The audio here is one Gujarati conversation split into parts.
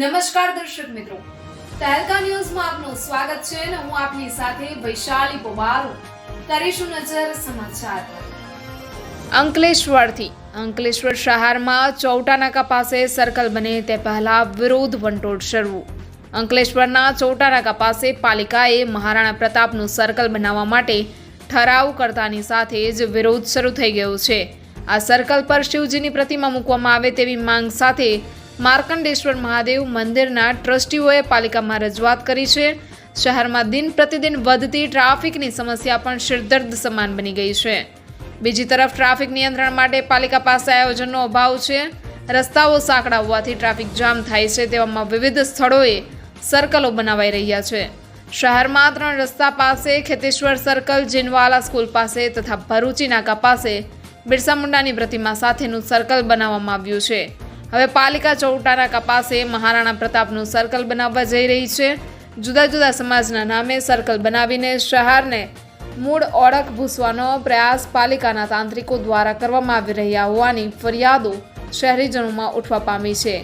નમસ્કાર દર્શક મિત્રો. તહેલકા ન્યૂઝમાં આપનું સ્વાગત છે અને હું આપની સાથે વૈશાલી પોબારો કરીશું નજર સમાચાર. અંકલેશ્વરથી. અંકલેશ્વર શહેરમાં ચૌટાનાકા પાસે સર્કલ બને તે પહેલા વિરોધ વંટોળ શરૂ. અંકલેશ્વરના ચૌટાનાકા પાસે પાલિકાએ મહારાણા પ્રતાપનું સર્કલ બનાવવા માટે ઠરાવ કરતાની સાથે જ વિરોધ શરૂ થઈ ગયો છે. આ સર્કલ પર શિવજીની પ્રતિમા મૂકવામાં આવે તેવી માંગ સાથે માર્કંડેશ્વર મહાદેવ મંદિરના ટ્રસ્ટીઓએ પાલિકામાં રજૂઆત કરી છે. શહેરમાં દિન પ્રતિદિન વધતી ટ્રાફિકની સમસ્યા પણ શિરદર્દ સમાન બની ગઈ છે. બીજી તરફ ટ્રાફિક નિયંત્રણ માટે પાલિકા પાસે આયોજનનો અભાવ છે. રસ્તાઓ સાંકડા હોવાથી ટ્રાફિક જામ થાય છે તેવામાં વિવિધ સ્થળોએ સર્કલો બનાવાઈ રહ્યા છે. શહેરમાં ત્રણ રસ્તા પાસે ખેતેશ્વર સર્કલ, જીનવાલા સ્કૂલ પાસે તથા ભરૂચી નાકા પાસે બિરસા મુંડાની પ્રતિમા સાથેનું સર્કલ બનાવવામાં આવ્યું છે. હવે પાલિકા ચૌટાના કપાસે મહારાણા પ્રતાપનું સર્કલ બનાવવા જઈ રહી છે. જુદા જુદા સમાજના નામે સર્કલ બનાવીને શહેરને મૂળ ઓળખ ભૂસવાનો પ્રયાસ પાલિકાના તાંત્રિકો દ્વારા કરવામાં આવી રહ્યા હોવાની ફરિયાદો શહેરીજનોમાં ઉઠવા પામી છે.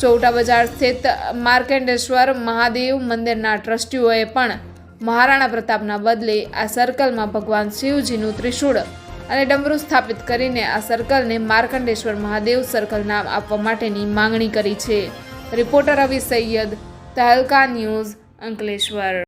ચૌટા બજાર સ્થિત માર્કેન્ડેશ્વર મહાદેવ મંદિરના ટ્રસ્ટીઓએ પણ મહારાણા પ્રતાપના બદલે આ સર્કલમાં ભગવાન શિવજીનું ત્રિશૂળ અને ડમરૂ સ્થાપિત કરીને આ સર્કલને માર્કંડેશ્વર મહાદેવ સર્કલ નામ આપવા માટેની માંગણી કરી છે. Reporter Ravi Saiyed Tehelka news Ankleshwar.